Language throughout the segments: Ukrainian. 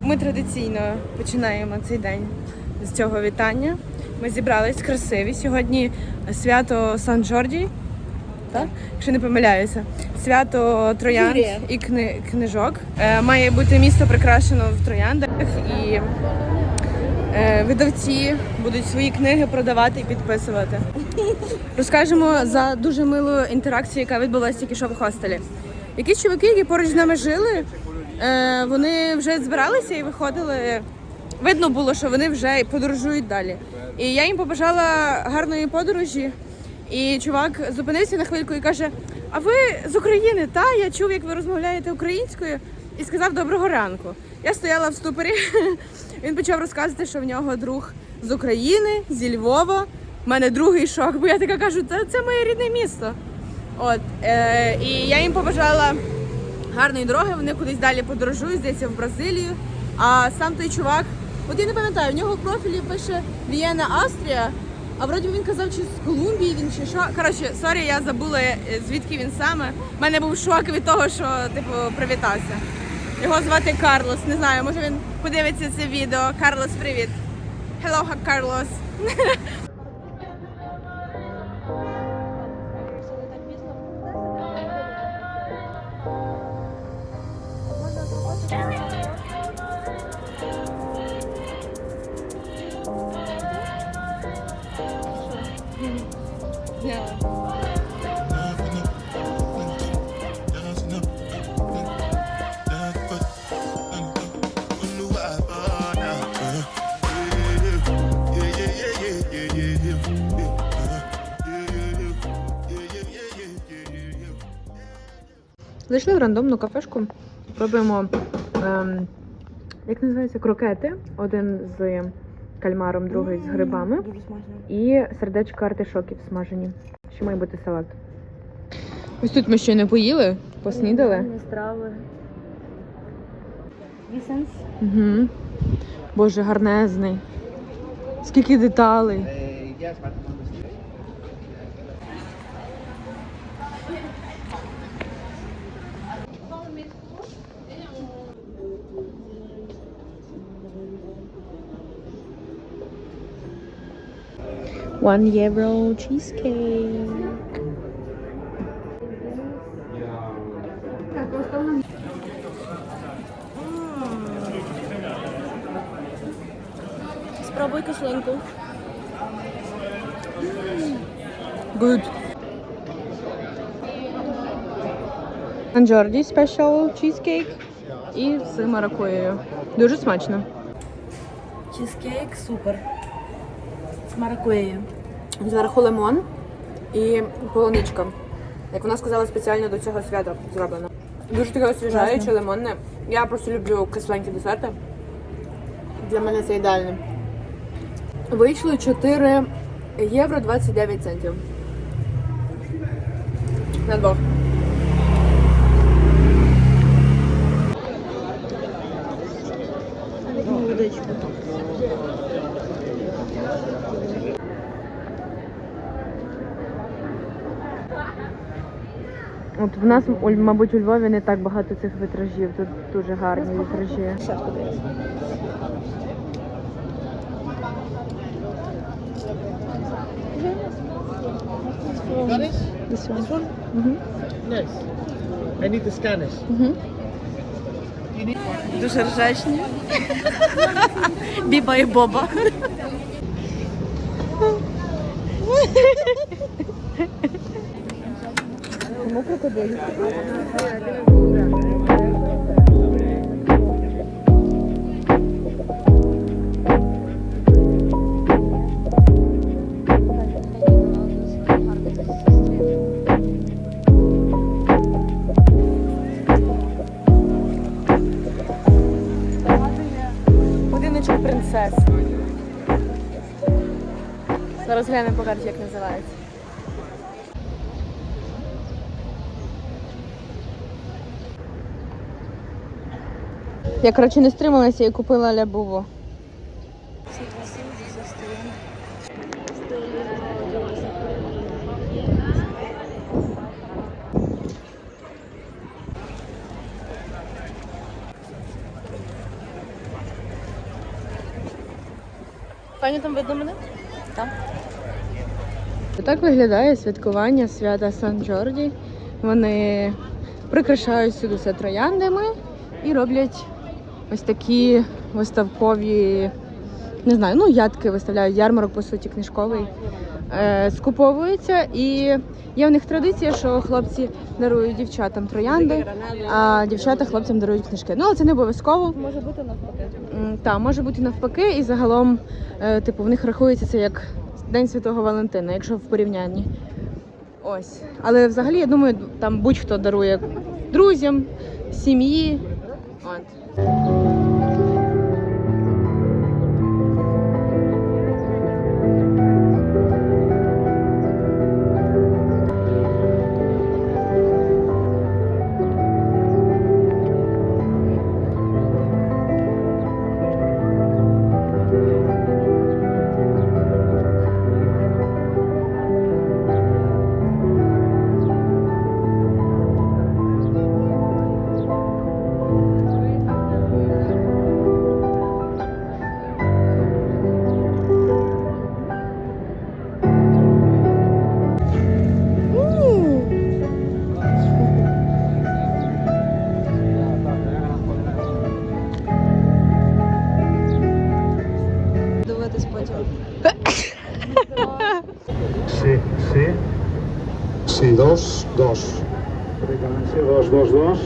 Ми традиційно починаємо цей день з цього вітання. Ми зібрались красиві. Сьогодні свято Сан Джорді, так? якщо не помиляюся. Свято троянд і кни- книжок. Е, має бути місто прикрашено в трояндах і е, видавці будуть свої книги продавати і підписувати. Розкажемо за дуже милу інтеракцію, яка відбулася тільки що в хостелі. Якісь чуваки, які поруч з нами жили, е, вони вже збиралися і виходили. Видно було, що вони вже подорожують далі. І я їм побажала гарної подорожі. І чувак зупинився на хвильку і каже: А ви з України? Та я чув, як ви розмовляєте українською, і сказав доброго ранку. Я стояла в ступорі. Він почав розказувати, що в нього друг з України, зі Львова. У мене другий шок, бо я така кажу, це моє рідне місто. От е, і я їм побажала гарної дороги. Вони кудись далі подорожують, здається, в Бразилію. А сам той чувак, от я не пам'ятаю, в нього в профілі пише Вієна Австрія. А вроді він казав, чи з Колумбії він чи що. Коротше, сорі, я забула е, звідки він саме. У мене був шок від того, що типу привітався. Його звати Карлос. Не знаю, може він подивиться це відео. Карлос, привіт. Hello, Карлос. Зайшли в рандомну кафешку. Пробуємо, ем, як називається, крокети. Один з кальмаром, другий з грибами. І сердечко артишоків смажені. Ще має бути салат. Ось тут ми ще не поїли, поснідали. Страви. Вісенс. Угу. Боже, гарнезний. Скільки деталей. One euro cheesecake. Спробуй кислинку. Good. Джорді Special Cheesecake і з маракуєю. Дуже смачно. Чизкейк супер. З маракуєю. Зверху лимон і полуничка. Як вона сказала, спеціально до цього свята зроблено. Дуже таке освіжаюче, лимонне. Я просто люблю кисленькі десерти. Для мене це ідеально. Вийшло 4 євро 29 центів. На двох. Удочку. От в нас, мабуть, у Львові не так багато цих вітражів. Тут дуже гарні вітражі. Got it? This one. This one? Nice. I need to scan it. Mhm. Дуже ржачні. Біба і Боба. Чому крокодиль? Я, коротше, не стрималася і купила лябову. Пані там видно мене? Так. Так виглядає святкування свята Сан Джорді. Вони прикрашають сюди все трояндами і роблять ось такі виставкові, не знаю, ну ядки виставляють, ярмарок, по суті, книжковий. Е, скуповуються і є в них традиція, що хлопці дарують дівчатам троянди, а дівчата хлопцям дарують книжки. Ну, але це не обов'язково. Може бути навпаки. Так, може бути навпаки, і загалом, е, типу, в них рахується це як День Святого Валентина, якщо в порівнянні. Ось. Але взагалі, я думаю, там будь-хто дарує друзям, сім'ї. От. Dos, dos. Freqüència, dos, dos, dos.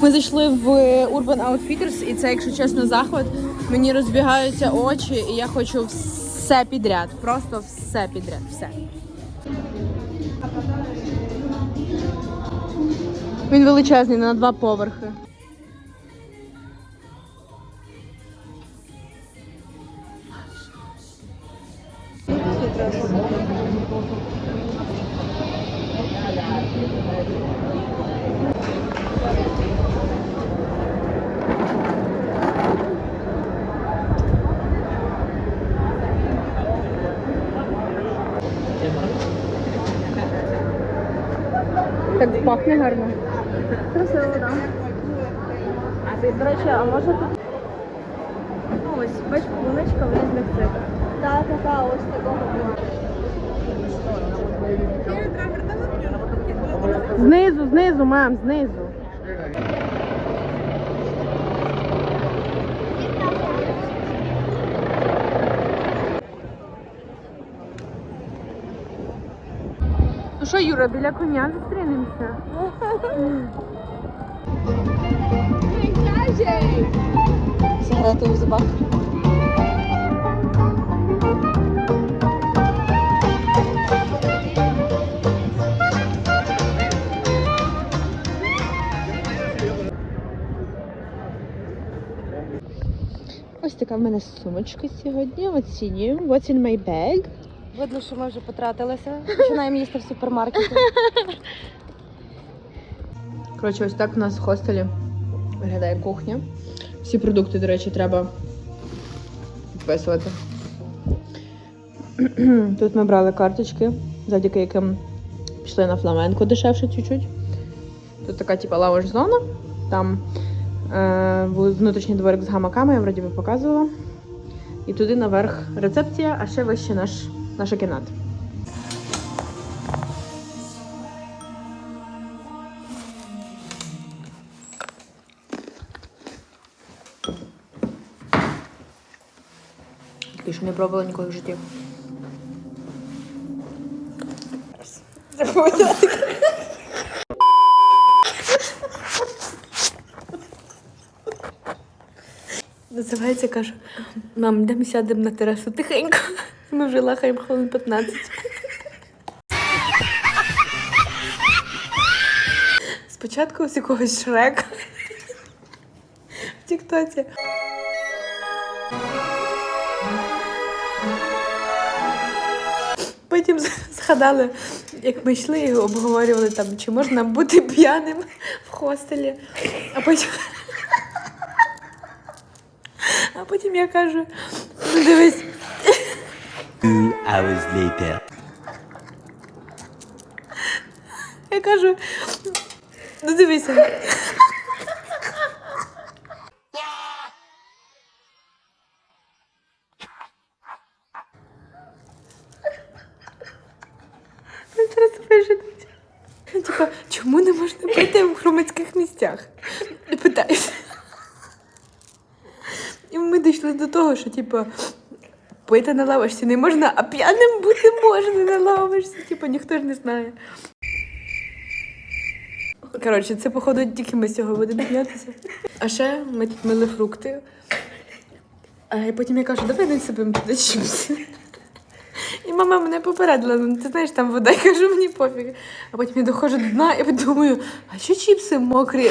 Ми зайшли в Urban Outfitters, і це, якщо чесно, захват. Мені розбігаються очі, і я хочу все підряд. Просто все підряд. Все. Він величезний на два поверхи. Так пахне гарно. Красиво, так. До речі, а може тут. Ну, ось, бач, полуничка в різних цих. Так, так, так, ось такого була. Знизу, знизу, мам, знизу. Ну що, Юра, біля коня зустрінемося? Заграти в зубах. Така в мене сумочка сьогодні. Оцінюю. What's in my bag? Видно, що ми вже потратилися. Починаємо їсти в супермаркеті. Коротше, ось так у нас в хостелі виглядає кухня. Всі продукти, до речі, треба підписувати. Тут ми брали карточки, завдяки яким пішли на фламенко дешевше чуть-чуть. Тут така, типа, лаунж-зона. Там е, був внутрішній дворик з гамаками, я вроді би показувала. І туди наверх рецепція, а ще вище наш, наша кімната. Тільки що не пробувала ніколи в житті. Називається, каже, мам, йдемо сядемо на терасу тихенько. Ми вже лахаємо хвилин 15. Спочатку з якогось шрека. В Тіктоці. Потім згадали, як ми йшли і обговорювали там, чи можна бути п'яним в хостелі. А потім. Потім я кажу: ну дивись, Two hours later. Я кажу, ну дивися. Він. Типа, чому не можна пити в громадських місцях? Питаюся. Дійшли до того, що типа пити на лавочці не можна, а п'яним бути можна на лавочці. Типа ніхто ж не знає. Коротше, це походу тільки ми з цього будемо сміятися. А ще ми тут мили фрукти. А і потім я кажу, давай не сипемо туди чіпси. І мама мене попередила, ну ти знаєш, там вода, я кажу, мені пофіг. А потім я доходжу до дна і думаю, а що чіпси мокрі?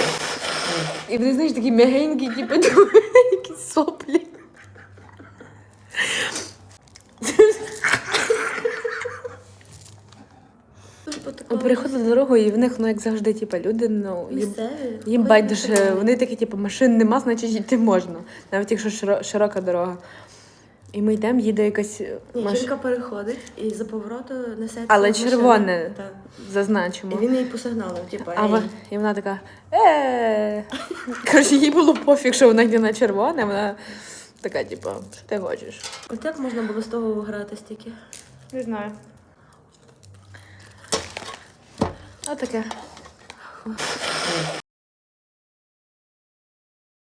І вони, знаєш, такі м'ягенькі, типу, думаю, соплі. Переходили дорогу, і в них, ну, як завжди, типу, люди, ну, їм, Місцеві. їм байдуже, вони такі, типу, машин нема, значить йти можна. Навіть якщо широ- широка дорога. І ми йдемо, їде якась Ні, машина. жінка переходить і за повороту несеться. Але червоне. Так. зазначимо. І він їй посигналив, типу, А ей. вона- і вона така. е Коротше, їй було пофіг, що вона йде на червоне, вона така, типу, що ти хочеш? От як можна було з того виграти стільки? Не знаю. А таке.